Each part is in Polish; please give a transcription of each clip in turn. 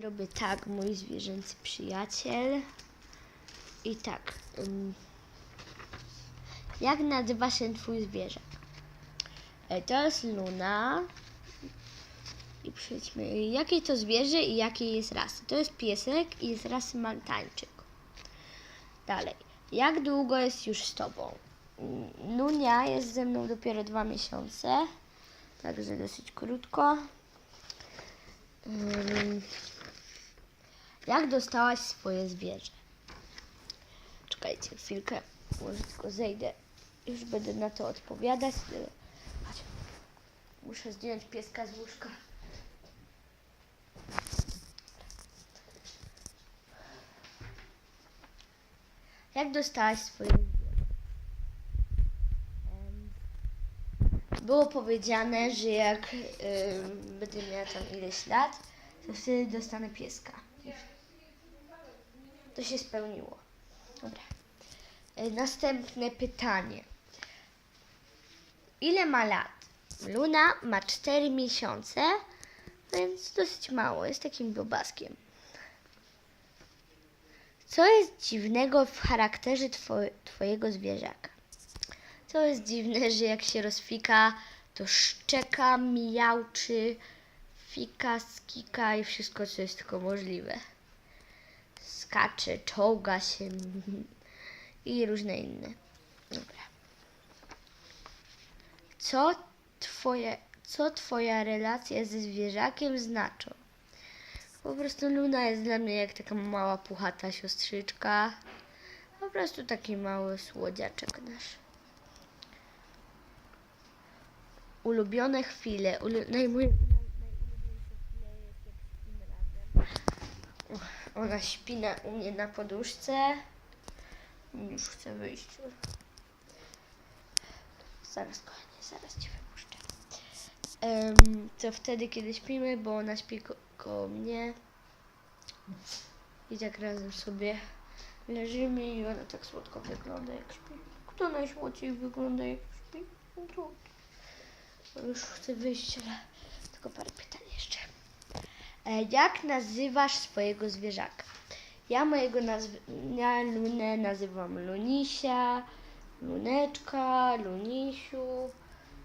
Robię tak, mój zwierzęcy przyjaciel. I tak. ym, jak nazywa się twój zwierzak? E, To jest Luna. I przejdźmy. Jakie to zwierzę i jakiej jest rasy? To jest piesek i jest rasy maltańczyk. Dalej. Jak długo jest już z tobą? Lunia jest ze mną dopiero dwa miesiące. Także dosyć krótko. Ym, Jak dostałaś swoje zwierzę? Czekajcie chwilkę, może tylko zejdę. Już będę na to odpowiadać. Muszę zdjąć pieska z łóżka. Jak dostałaś swoje Było powiedziane, że jak ym, będę miała tam ileś lat, to wtedy dostanę pieska. To się spełniło. Dobra. E, Następne pytanie. Ile ma lat? Luna ma 4 miesiące, więc dosyć mało, jest takim bobaskiem. Co jest dziwnego w charakterze two- twojego zwierzaka? Co jest dziwne, że jak się rozfika, to szczeka, miauczy, fika, skika i wszystko, co jest tylko możliwe. Skacze, czołga się i różne inne. Dobra. Co twoje, co twoja relacja ze zwierzakiem znaczą? Po prostu Luna jest dla mnie jak taka mała puchata siostrzyczka. Po prostu taki mały słodziaczek nasz. Ulubione chwile. Ulu, najulubieńsze chwile jest jak śpimy razem. Uch, Ona śpi na, u mnie na poduszce. Już chcę wyjść. Zaraz, kochanie, zaraz cię wypuszczę. Em, to wtedy, kiedy śpimy, bo ona śpi ko- koło mnie. I tak razem sobie leżymy i ona tak słodko wygląda jak śpi. Kto najsłodciej wygląda jak śpi? Już chcę wyjść, ale tylko parę pytań jeszcze. E, jak nazywasz swojego zwierzaka? Ja mojego nazw- ja Lunę nazywam Lunisia, Luneczka, Lunisiu,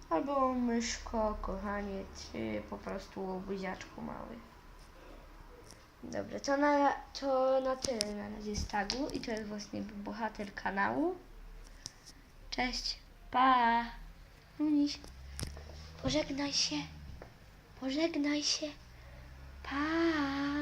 albo Myszko, kochaniec, czy po prostu buziaczku mały. Dobra, to na, to na tyle na razie z tagu i to jest właśnie bohater kanału. Cześć, pa! Luniś, pożegnaj się, pożegnaj się, pa!